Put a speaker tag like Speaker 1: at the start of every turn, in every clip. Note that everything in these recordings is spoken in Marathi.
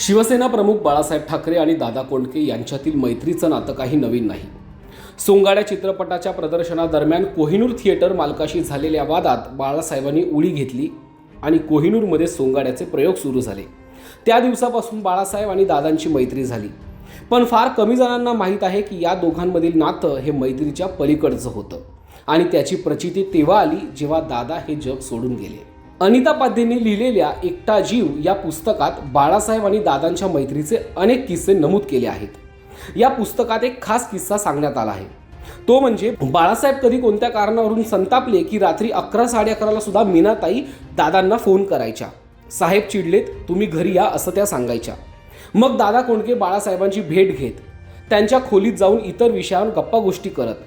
Speaker 1: शिवसेना प्रमुख बाळासाहेब ठाकरे आणि दादा कोंडके यांच्यातील मैत्रीचं नातं काही नवीन नाही. सोंगाड्या चित्रपटाच्या प्रदर्शनादरम्यान कोहिनूर थिएटर मालकाशी झालेल्या वादात बाळासाहेबांनी उडी घेतली आणि कोहिनूरमध्ये सोंगाड्याचे प्रयोग सुरू झाले. त्या दिवसापासून बाळासाहेब आणि दादांची मैत्री झाली. पण फार कमी जणांना माहीत आहे की या दोघांमधील नातं हे मैत्रीच्या पलीकडचं होतं आणि त्याची प्रचिती तेव्हा आली जेव्हा दादा हे जग सोडून गेले. अनिता पाध्येने लिहिलेल्या एकटा जीव या पुस्तकात बाळासाहेब आणि दादांच्या मैत्रीचे अनेक किस्से नमूद केले आहेत. या पुस्तकात एक खास किस्सा सांगण्यात आला आहे. तो म्हणजे बाळासाहेब कधी कोणत्या कारणावरून संतापले की रात्री अकरा साडे अकराला सुद्धा मीनाताई दादांना फोन करायच्या. साहेब चिडलेत तुम्ही घरी या असं त्या सांगायच्या. मग दादा कोंडके बाळासाहेबांची भेट घेत त्यांच्या खोलीत जाऊन इतर विषयांवर गप्पा गोष्टी करत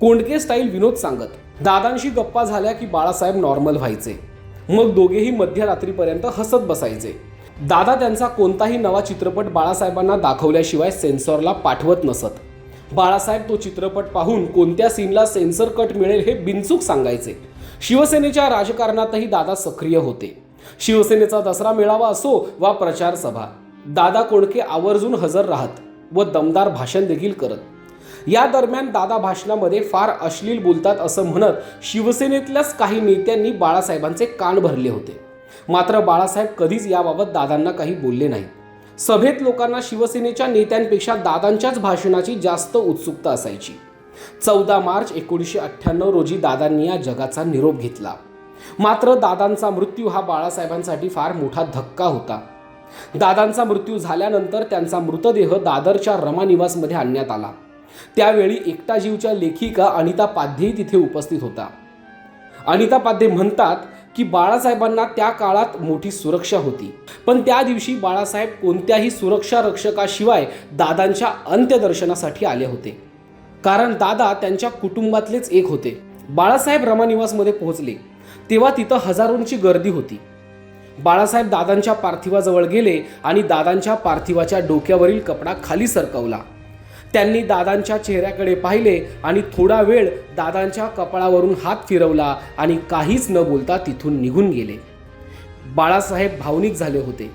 Speaker 1: कोंडके स्टाईल विनोद सांगत दादांशी गप्पा झाल्या की बाळासाहेब नॉर्मल व्हायचे. मग दोघेही मध्यरात्रीपर्यंत हसत बसायचे. दादा त्यांचा कोणताही नवा चित्रपट बाळासाहेबांना दाखवल्याशिवाय सेन्सॉरला पाठवत नसत. बाळासाहेब तो चित्रपट पाहून कोणत्या सीनला सेन्सर कट मिळेल हे बिनचूक सांगायचे. शिवसेनेच्या राजकारणातही दादा सक्रिय होते. शिवसेनेचा दसरा मेळावा असो वा प्रचार सभा दादा कोणके आवर्जून हजर राहत व दमदार भाषण देखील करत. या दरम्यान दादा भाषणामध्ये फार अश्लील बोलतात असं म्हणत शिवसेनेतल्याच काही नेत्यांनी बाळासाहेबांचे कान भरले होते. मात्र बाळासाहेब कधीच याबाबत दादांना काही बोलले नाही सभेत लोकांना शिवसेनेच्या नेत्यांपेक्षा दादांच्याच भाषणाची जास्त उत्सुकता असायची. चौदा मार्च एकोणीसशे अठ्ठ्याण्णव रोजी दादांनी या जगाचा निरोप घेतला. मात्र दादांचा मृत्यू हा बाळासाहेबांसाठी फार मोठा धक्का होता. दादांचा मृत्यू झाल्यानंतर त्यांचा मृतदेह दादरच्या रमानिवासमध्ये आणण्यात आला. त्यावेळी एकटा जीवच्या लेखिका अनिता पाध्येही तिथे उपस्थित होता. अनिता पाध्ये म्हणतात की बाळासाहेबांना त्या काळात मोठी सुरक्षा होती. पण त्या दिवशी बाळासाहेब कोणत्याही सुरक्षा रक्षकाशिवाय दादांच्या अंत्यदर्शनासाठी आले होते. कारण दादा त्यांच्या कुटुंबातलेच एक होते. बाळासाहेब रमानिवासमध्ये पोहोचले. तेव्हा तिथं हजारोंची गर्दी होती. बाळासाहेब दादांच्या पार्थिवाजवळ गेले आणि दादांच्या पार्थिवाच्या डोक्यावरील कपडा खाली सरकवला. त्यांनी दादांच्या चेहऱ्याकडे पाहिले आणि थोडा वेळ दादांच्या कपाळावरून हात फिरवला आणि काहीच न बोलता तिथून निघून गेले. बाळासाहेब भावनिक झाले होते.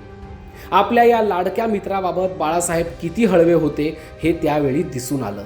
Speaker 1: आपल्या या लाडक्या मित्राबाबत बाळासाहेब किती हळवे होते हे त्यावेळी दिसून आलं.